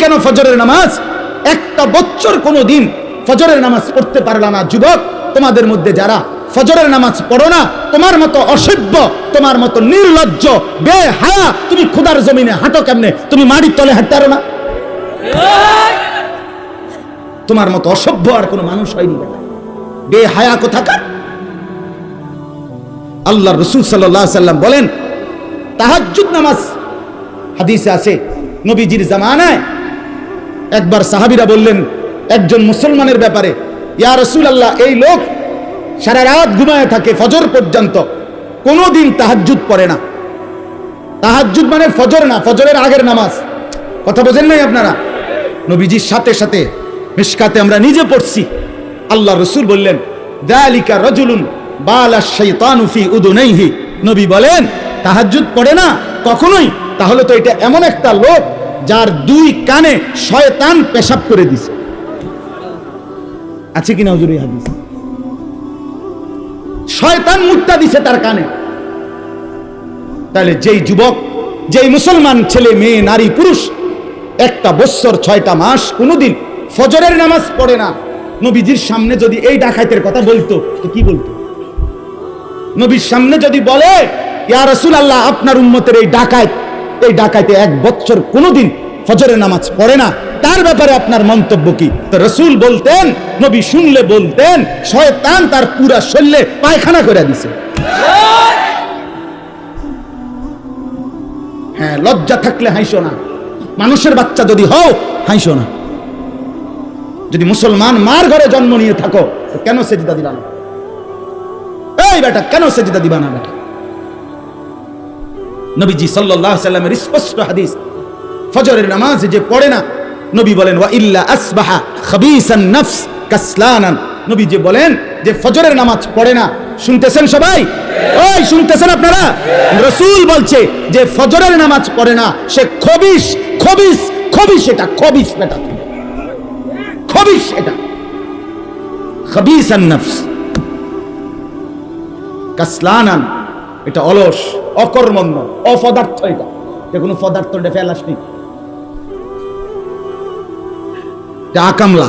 কেন ফজরের নামাজ? একটা বছর কোনো দিন ফজরের নামাজ পড়তে পারলা না, যুবক। তোমাদের মধ্যে যারা ফজরের নামাজ পড়ো না, তোমার মতো অসভ্য, তোমার মতো নির্লজ্জ, বেহায়া, তুমি খুদার জমিনে হাঁটো কেমনে? তুমি মাটির তলে হাঁটতে পারো না? তোমার মতো অসভ্য আর কোনো মানুষ হয়নি বেটা। বেহায়া কোথাকার? আল্লাহ রসুল সাল্লাহ সাল্লাম বলেন, তাহাজ্জুদ নামাজ। হাদিসে আছে, নবীজির জামানায় একবার সাহাবিরা বললেন, একজন মুসলমানের ব্যাপারে, ইয়া রসুল আল্লাহ এই লোক সারা রাত ঘুমায় থাকে ফজর পর্যন্ত, কোনোদিন তাহাজ্জুদ পড়ে না। তাহাজ্জুদ মানে ফজর না, ফজরের আগের নামাজ। কথা বোঝেন নাই আপনারা? নবীজির সাথে সাথে মিশকাতে আমরা নিজে পড়ছি। আল্লাহ রসুল বললেন, দালিকা রজুলুন বালা শাইতানু ফি উদুনাইহি। নবী বলেন, তাহাজ্জুদ পড়ে না কখনোই? তাহলে তো এটা এমন একটা লোক যার দুই কানে শয়তান পেশাব করে দিছে। আছে কিনা হুজুর এই হাদিস? শয়তান মুট্টা দিছে তার কানে। তাহলে যেই যুবক, যেই মুসলমান ছেলে, মেয়ে, নারী, পুরুষ, একটা বৎসর ছয়টা মাস কোনোদিন ফজরের নামাজ পড়ে না। নবীজির সামনে যদি এই ডাকাইতের কথা বলতো, তো কি বলতো? নবীর সামনে যদি বলে, ইয়া রসুল আল্লাহ আপনার উম্মতের এই ডাকাত এই ডাকাইতে এক বছর কোনোদিন ফজরের নামাজ পড়ে না। তার ব্যাপারে আপনার মন্তব্য কি? রসুল বলতেন, নবী শুনলে বলতেন, শয়তান তার পুরা শরীরে পায়খানা করে দিছে। হ্যাঁ লজ্জা থাকলে হাইসো না। মানুষের বাচ্চা যদি হও হাইসো না। যদি মুসলমান মার ঘরে জন্ম নিয়ে থাকো কেন সেজিদা দিবা না? এই বেটা, কেন সেজিদা দিবা না বেটা? নবীজি আলাইহি সাল্লামের স্পষ্ট হাদিস, ফজরের নামাজ যে পড়ে না, নবী বলেন, ওয়া ইল্লা আসবাহা খাবিসান নফস কাসলানান। নবী যে বলেন যে ফজরের নামাজ পড়ে না। শুনতেছেন সবাই? ওই, শুনতেছেন আপনারা? রসূল বলছে যে ফজরের নামাজ পড়ে না, সে খবিস খবিস খবিস এটা খবিস বেটা খবিস এটা। খাবিসান নফস কাসলানান। এটা অলস, অকর্মণ্য, অপদার্থ এটা। কোনো পদার্থ এটা ফেলাস নেই আকামলা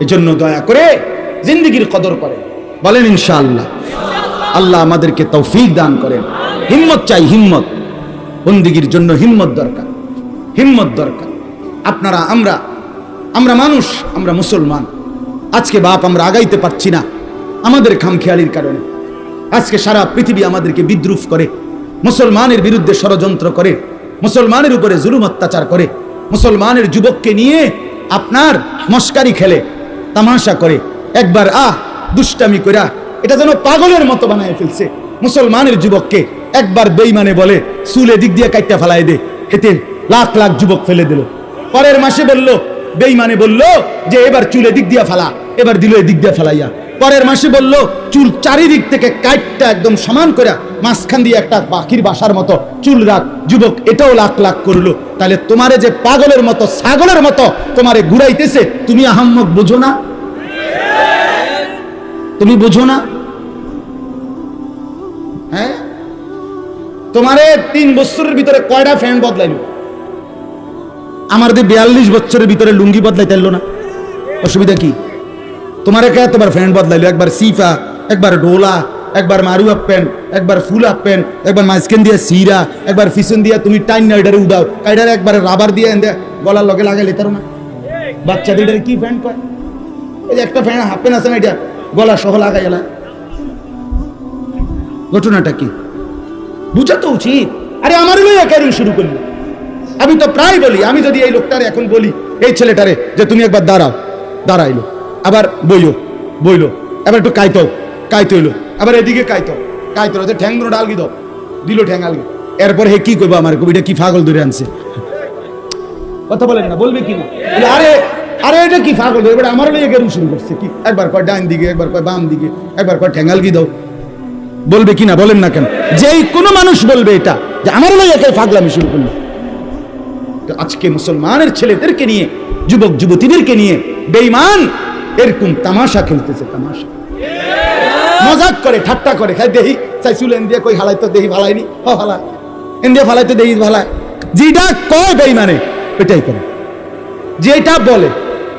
এজন্য দয়া করে জিন্দগির কদর করে। বলেন ইনশাআল্লাহ। আল্লাহ আমাদেরকে তৌফিক দান করেন। হিম্মত চাই, হিম্মত। বন্দিগির জন্য হিম্মত দরকার। হিম্মত দরকার। আপনারা, আমরা আমরা মানুষ, আমরা মুসলমান। আজকে বাপ আমরা আগাইতে পারছি না। আমাদের খামখেয়ালির কারণে। আজকে সারা পৃথিবী আমাদেরকে বিদ্রুপ করে, মুসলমানের বিরুদ্ধে ষড়যন্ত্র করে, মুসলমানের উপরে জুলুম অত্যাচার করে, মুসলমানের যুবককে নিয়ে আপনার মস্কারি খেলে, তামাশা করে, একবার আহ, দুষ্টামি কইরা এটা যেন পাগলের মতো বানায় ফেলছে। মুসলমানের যুবককে একবার বেইমানে বলে, চুলে দিক দিয়ে কাইটা ফেলায় দে এতে লাখ লাখ যুবক ফেলে দিল। পরের মাসে বলল বেইমানে বলল যে এবার চুলে দিক দিয়া ফেলা। এবার দিল এদিক দিয়া ফেলাইয়া। পরের মাসে বলল, চুল চারিদিক থেকে কাইটটা একদম সমান করে মাঝখান দিয়ে একটা পাখির বাসার মতো চুল রাখ। যুবক, এটাও লাখ লাখ করল। তাহলে তোমারে যে পাগলের মতো, ছাগলের মতো তোমারে ঘুরাইতেছে, তুমি আহাম্মক বুঝো না? তুমি বুঝো না? হ্যাঁ? তোমারে তিন বছরের ভিতরে কয়টা ফ্যান বদলাইলো? আমার দিয়ে বিয়াল্লিশ বছরের ভিতরে লুঙ্গি বদলাইতে এলো না। অসুবিধা কি? তোমার একা তোমার ফ্রেন্ড বদলাইলো? একবার সিফা, একবার ডোলা, একবার মারু আপ প্যান্ট একবার ফুল আপ প্যান্ট একবার মাঝখান দিয়ে সিরা একবার ফিসন দিয়া তুমি টাইন না এটারে উদাও এটারে একবার রাবার দিয়ে এনে গলার লগে লাগাই লেতারো না বাচ্চাদের এটারে কি ফ্যান্ট কয়? এই একটা ফ্যান হাফ প্যান্ট আছে না এটা? গলা সহ লাগাই এলা। ঘটনাটা কি? বুঝা তো উচিত। আরে আমার লইয়া কেন শুরু করলি? আমি তো প্রায় বলি আমি যদি এই লোকটারে এখন বলি, এই ছেলেটারে, যে তুমি একবার দাঁড়াও, দাঁড়াইলো। আবার বইও বইলো। এবার একটু কাইতো কাইতো হইল। আবার এদিকে কাইতো কাইতো যে ঠ্যাং দুটো ডালগি দাও দিল ঠ্যাং আলগি। এরপর হে কি করব আমার কবিটা কি পাগল ধরে আনছে? কথা বলেন না, বলবে কি না? আরে আরে এটা কি ধরে এবার আমার লইয়া কেন শুরু করছে কি? একবার কয় ডান দিকে, একবার কয় বাম দিকে, একবার কয় ঠ্যাং আলগি দাও। বলবে কি না, বলেন না কেন? যেই কোনো মানুষ বলবে এটা, যে আমার লইয়া কে পাগলামি শুরু করল? তো আজকে মুসলমানের ছেলেদেরকে নিয়ে যুবক যুবতীদেরকে নিয়ে, বেঈমান এরকম তামাশা খেলতেছে, তামাশা। মজাক করে, ঠাট্টা করে খাই দেহি চাই চুল এন দিয়ে কই হালাই তো দেহি ভালাইনি হ হালা এন দিয়ে তো দেহি ভালায়। যেটা কয় বেইমানে, এটাই করে। যেটা বলে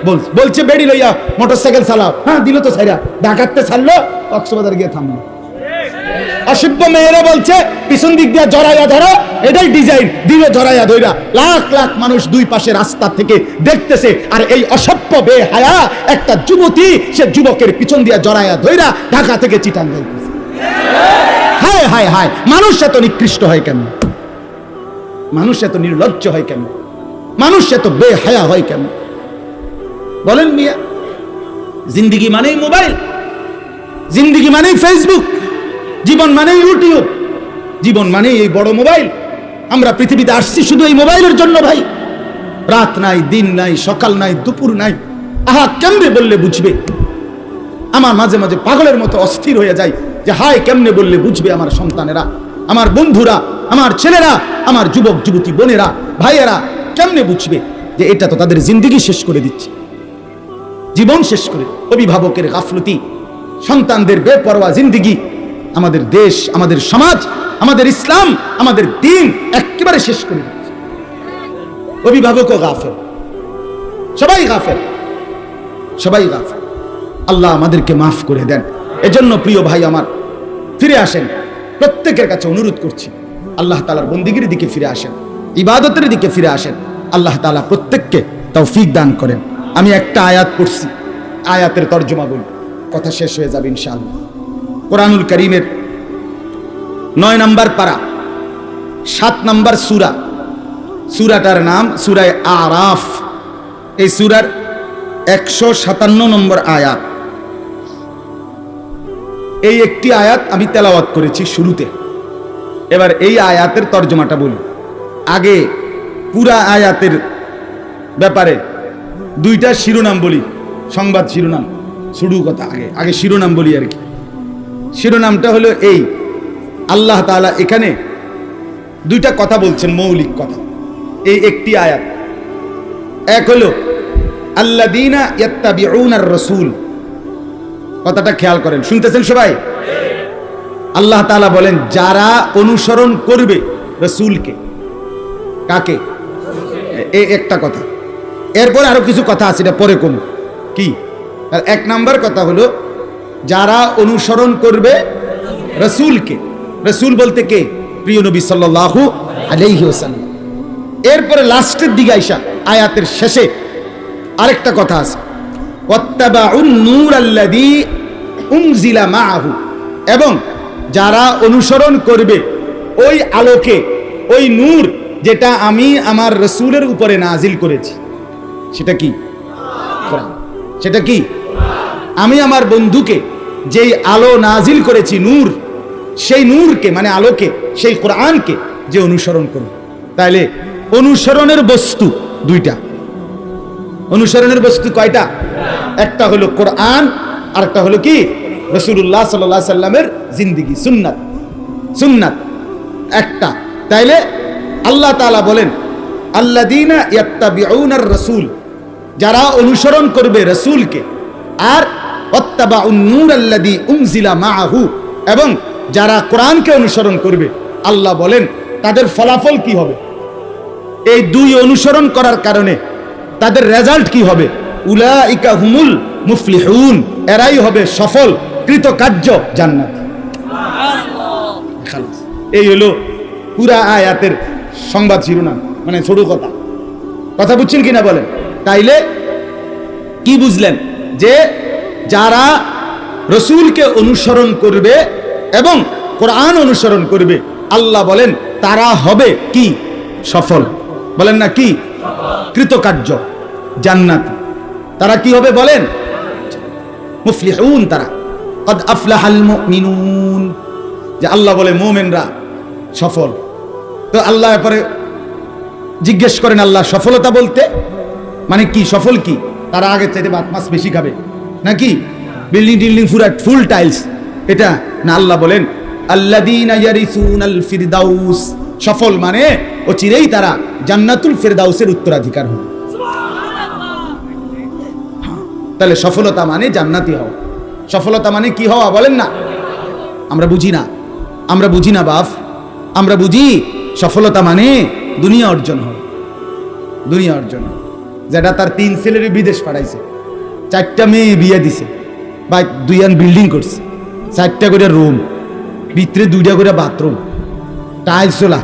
বল- বলছে, বেড়ি লইয়া, মোটরসাইকেল চালাও। হ্যাঁ দিল তো সাইরা ঢাকাতে ছাড়লো কক্সবাজার গিয়ে থামলো। অসভ্য মেয়েরা বলছে, পিছন দিক দিয়ে জড়াইয়া ধরো, এটাই ডিজাইন দিলে জড়াইয়া ধইরা। লাখ লাখ মানুষ দুই পাশে রাস্তা থেকে দেখতেছে, আর এই অসভ্য বেহায়া একটা যুবতী, সে যুবকের পিছন দিয়ে জড়াইয়া ধইরা ঢাকা থেকে চিটাং যাইতেছে। হায় হায় হায়, মানুষ এত নিকৃষ্ট হয় কেন? মানুষ এত নির্লজ্জ হয় কেন? মানুষ এত বেহায়া হয় কেন? বলেন মিয়া, জিন্দিগি মানেই মোবাইল, জিন্দিগি মানেই ফেসবুক জীবন মানেই ইউটিউব জীবন মানেই এই বড় মোবাইল। আমরা পৃথিবীতে আসছি শুধু এই মোবাইলের জন্য ভাই। রাত নাই, দিন নাই, সকাল নাই, দুপুর নাই। আহা, কেমনে বললে বুঝবে? আমার মাঝে মাঝে পাগলের মতো অস্থির হয়ে যায় যে, হায়, কেমনে বললে বুঝবে আমার সন্তানেরা? আমার বন্ধুরা, আমার ছেলেরা, আমার যুবক, যুবতী বোনেরা, ভাইয়েরা, কেমনে বুঝবে যে, এটা তো তাদের জিন্দিগি শেষ করে দিচ্ছে? জীবন শেষ করে অভিভাবকের গাফলতি, সন্তানদের বেপরোয়া জিন্দিগি আমাদের দেশ, আমাদের সমাজ, আমাদের ইসলাম, আমাদের দিন একেবারে শেষ করে দিচ্ছে অভিভাবকও গাফেল। সবাই গাফেল। সবাই গাফেল। আল্লাহ আমাদেরকে মাফ করে দেন। এজন্য প্রিয় ভাই আমার, ফিরে আসেন। প্রত্যেকের কাছে অনুরোধ করছি, আল্লাহ তালার বন্দিগির দিকে ফিরে আসেন। ইবাদতের দিকে ফিরে আসেন। আল্লাহ তালা প্রত্যেককে তৌফিক দান করেন। আমি একটা আয়াত পড়ছি। আয়াতের তর্জমা বলি। কথা শেষ হয়ে যাবে ইনশাআল্লাহ। কোরআনুল করিমের নয় নম্বর পারা, সাত নম্বর সুরা। সুরাটার নাম সুরায় আরাফ। এই সুরার একশো সাতান্ন নম্বর আয়াত। এই একটি আয়াত আমি তেলাওয়াত করেছি শুরুতে। এবার এই আয়াতের তর্জমাটা বলি। আগে পুরা আয়াতের ব্যাপারে দুইটা শিরোনাম বলি, সংবাদ শিরোনাম। শুরু কথা আগে আগে শিরোনাম বলি আর কি। শিরোনামটা হলো এই। আল্লাহ তাআলা এখানে দুইটা কথা বলছেন, মৌলিক কথা। এই একটি আয়াত। এক হলো আল্লাদিনা ইয়াত্তাবিউনার রাসূল। কথাটা খেয়াল করেন। শুনতেছেন সবাই? আল্লাহ তালা বলেন, যারা অনুসরণ করবে রসুলকে, কাকে? এই একটা কথা। এরপর আরও কিছু কথা আছে, এটা পরে কোন কি? এক নাম্বার কথা হলো যারা অনুসরণ করবে রসুলকে, রসুল বলতে কে? প্রিয় নবী সাল্লাল্লাহু আলাইহি ওয়াসাল্লাম। এরপরে লাস্টের দিকে আইসা, আয়াতের শেষে আরেকটা কথা আছে। এবং যারা অনুসরণ করবে ওই আলোকে, ওই নূর যেটা আমি আমার রসুলের উপরে নাজিল করেছি। সেটা কি। সেটা কি? আমি আমার বন্ধুকে যেই আলো নাজিল করেছি নূর, সেই নূরকে মানে আলোকে, সেই কোরআনকে যে অনুসরণ করবে তাইলে অনুসরণের বস্তু দুইটা। অনুসরণের বস্তু কয়টা? একটা হলো কোরআন আর একটা হলো কি? রসুল্লাহ সাল্লাহ সাল্লামের জিন্দিগি, সুন্নাত। সুন্নাত, একটা। তাইলে আল্লাহ তাআলা বলেন আল্লাদিনা ইয়াত্তাবিউনার রসুল, যারা অনুসরণ করবে রসুলকে, আর মাআহু। এবং যারা কোরআনকে অনুসরণ করবে, আল্লাহ বলেন, তাদের ফলাফল কি হবে? এই দুই অনুসরণ করার কারণে তাদের রেজাল্ট কি হবে? উলাইকা হুমুল মুফলিহুন। এরাই হবে সফল, কৃতকার্য জান্নাত। এই হলো পুরা আয়াতের সংবাদ শিরোনাম মানে ছোট কথা। কথা বুঝছেন কিনা বলেন? তাইলে কি বুঝলেন? যে যারা রসুলকে অনুসরণ করবে এবং কোরআন অনুসরণ করবে, আল্লাহ বলেন, তারা হবে কি? সফল। বলেন না কি? কৃতকার্য। জান্নাত। তারা কি হবে বলেন? তারা। যে আল্লাহ বলে, মুমিনরা সফল। তো আল্লাহ পরে জিজ্ঞেস করেন, আল্লাহ সফলতা বলতে? মানে কি, সফল কি? তারা আগে চাইতে মাছ বেশি খাবে। নাকি? বিল্ডিং টিল্ডিং পুরা ফুল টাইলস। এটা না আল্লাহ বলেন ফিরদাউস। সফল মানে ও চিরেই তারা জান্নাতুল ফিরদাউসের উত্তরাধিকার হবে। তাহলে সফলতা মানে জান্নাতি হওয়া। সফলতা মানে কি হওয়া বলেন না? আমরা বুঝি না। আমরা বুঝি না বাপ। আমরা বুঝি সফলতা মানে দুনিয়া অর্জন হবে দুনিয়া অর্জন হবে যেটা তার তিন ছেলের বিদেশ পাঠাইছে। চারটা মেয়ে বিয়ে দিছে। বা দুইয়ান বিল্ডিং করছে। চারটা করে রুম ভিতরে দুইটা করে বাথরুম টাইলস চলা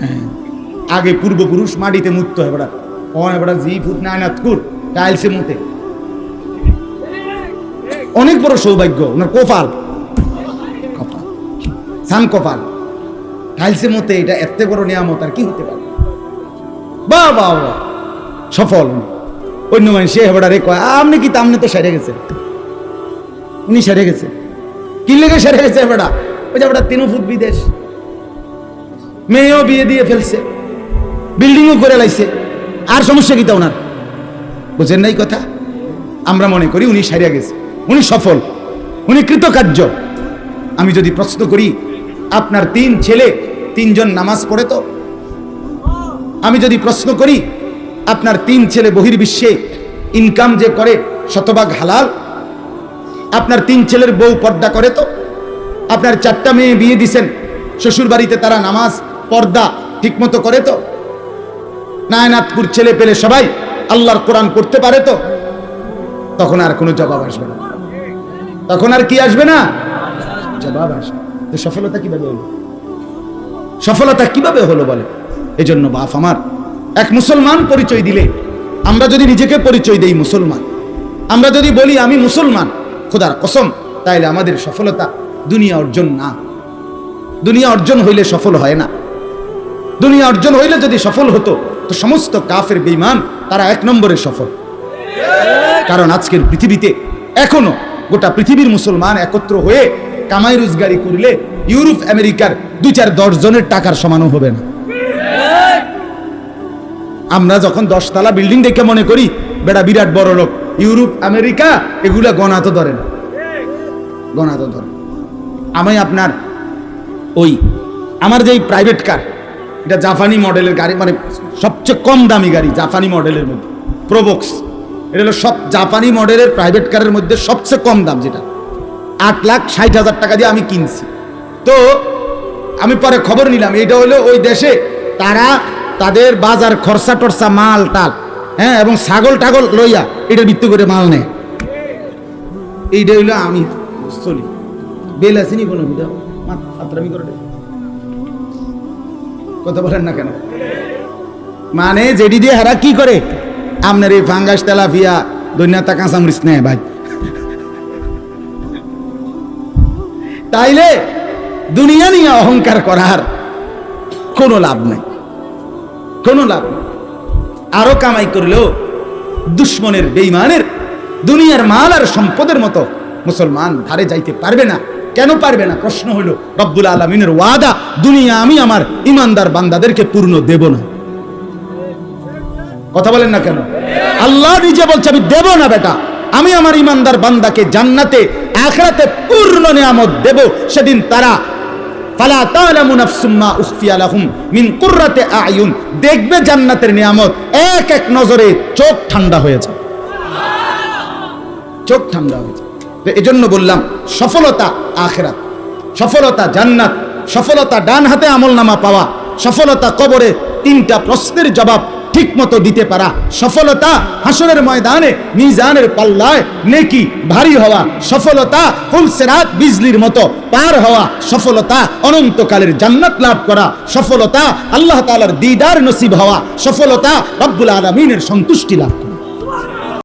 হ্যাঁ। আগে পূর্বপুরুষ মাটিতে মুক্ত হয় বেড়া। অন বেড়া জি ফুট নাই নাতকুর টাইলসে মতে। অনেক বড় সৌভাগ্য, ওনার কোপাল। কপাল। সান কপাল। টাইলসের মতে, এটা এত বড় নিয়ামত আর কি হতে পারে? বা বা সফল। অন্য মানুষ, সে হেবড়া রে কয় আপনি কি তামনে তো সেরে গেছে? উনি সেরে গেছে। কি লেগে সেরে গেছে হেবড়া? ওই যে তিন ফুট বিদেশ। মেয়েও বিয়ে দিয়ে ফেলছে। বিল্ডিংও করে লাইছে। আর সমস্যা কি তা ওনার? বুঝেন নাই কথা? আমরা মনে করি উনি সারিয়া গেছে। উনি সফল। উনি কৃতকার্য। আমি যদি প্রশ্ন করি, আপনার তিন ছেলে, তিনজন নামাজ পড়ে তো? আমি যদি প্রশ্ন করি আপনার তিন ছেলে বহির্বিশ্বে ইনকাম যে করে শতভাগ হালাল, আপনার তিন ছেলের বউ পর্দা করে তো, আপনার চারটা মেয়ে বিয়ে দিছেন শ্বশুর বাড়িতে তারা নামাজ, পর্দা ঠিকমতো করে তো নায়নাথপুর ছেলে পেলে সবাই আল্লাহর কোরআন করতে পারে তো, তখন আর কোনো জবাব আসবে না। তখন আর কি আসবে না? জবাব আসবে সফলতা কীভাবে হলো? সফলতা কীভাবে হলো বলে এই জন্য বাপ আমার এক মুসলমান পরিচয় দিলে, আমরা যদি নিজেকে পরিচয় দেই মুসলমান, আমরা যদি বলি আমি মুসলমান, খোদার কসম, তাইলে আমাদের সফলতা দুনিয়া অর্জন না। দুনিয়া অর্জন হইলে সফল হয় না। দুনিয়া অর্জন হইলে যদি সফল হতো, তো সমস্ত কাফের বেইমান তারা এক নম্বরে সফল। কারণ আজকের পৃথিবীতে এখনও গোটা পৃথিবীর মুসলমান একত্র হয়ে কামাই রোজগারি করলে ইউরোপ, আমেরিকার দুই চার দশ জনের টাকার সমানও হবে না। আমরা যখন দশতলা বিল্ডিং দেখে মনে করি, বেটা বিরাট বড় লোক। ইউরোপ, আমেরিকা, এগুলা গণা তো ধরে না। গণা তো ধরে আমি আপনার ওই, আমার যেই প্রাইভেট কার এটা জাপানি মডেলের গাড়ি মানে সবচেয়ে কম দামি গাড়ি, জাপানি মডেলের মধ্যে। প্রোবক্স এটা হলো সব জাপানি মডেলের প্রাইভেট কারের মধ্যে সবচেয়ে কম দাম যেটা। আট লাখ ষাট হাজার টাকা দিয়ে আমি কিনছি। তো, আমি পরে খবর নিলাম এটা হলো ওই দেশে তারা তাদের বাজার খরচা টরচা মাল টাল হ্যাঁ এবং ছাগল টাগল লইয়া এটা ভিত্তি করে মাল নেয়। এইটা হইল আমি, চলি। বেল আসেনি কোনো করে কথা বলেন না কেন? মানে যেটি দিয়ে হারা কি করে? আপনার এই ফাঙ্গাস তেলাফিয়া দৈন্যতা, কাঁচামরিচ নেয় ভাই। তাইলে দুনিয়া নিয়ে অহংকার করার কোনো লাভ নাই। কোনো লাভ আরও কামাই করলেও দুশ্মনের বেইমানের দুনিয়ার মাল আর সম্পদের মতো মুসলমান ধারে যাইতে পারবে না। কেন পারবে না? প্রশ্ন হলো রব্বুল আলমিনের ওয়াদা, দুনিয়া আমি আমার ইমানদার বান্দাদেরকে পূর্ণ দেব না। কথা বলেন না কেন? আল্লাহ নিজে বলছে, আমি দেব না বেটা। আমি আমার ইমানদার বান্দাকে জান্নাতে আখরাতে পূর্ণ নিয়ামত দেব। সেদিন তারা ফালা তালামু নাফসুম্মা উখফিয়া লাহুম মিন কুররাতে আয়ুন। দেখবে জান্নাতের নিয়ামত এক এক নজরে চোখ ঠান্ডা হয়ে যায়। চোখ ঠান্ডা হয়ে যায়। এই এজন্য বললাম, সফলতা আখেরাত, সফলতা জান্নাত, সফলতা ডান হাতে আমল নামা পাওয়া, সফলতা কবরে তিনটা প্রশ্নের জবাব ঠিক মতো দিতে পারা। সফলতা হাসরের ময়দানে, মিজানের পাল্লায় নেকি ভারী হওয়া। সফলতা ফুলসেরাত বিজলির মতো পার হওয়া। সফলতা অনন্তকালের জান্নাত লাভ করা। সফলতা আল্লাহ তালার দিদার নসিব হওয়া। সফলতা রব্বুল আলমিনের সন্তুষ্টি লাভ করা।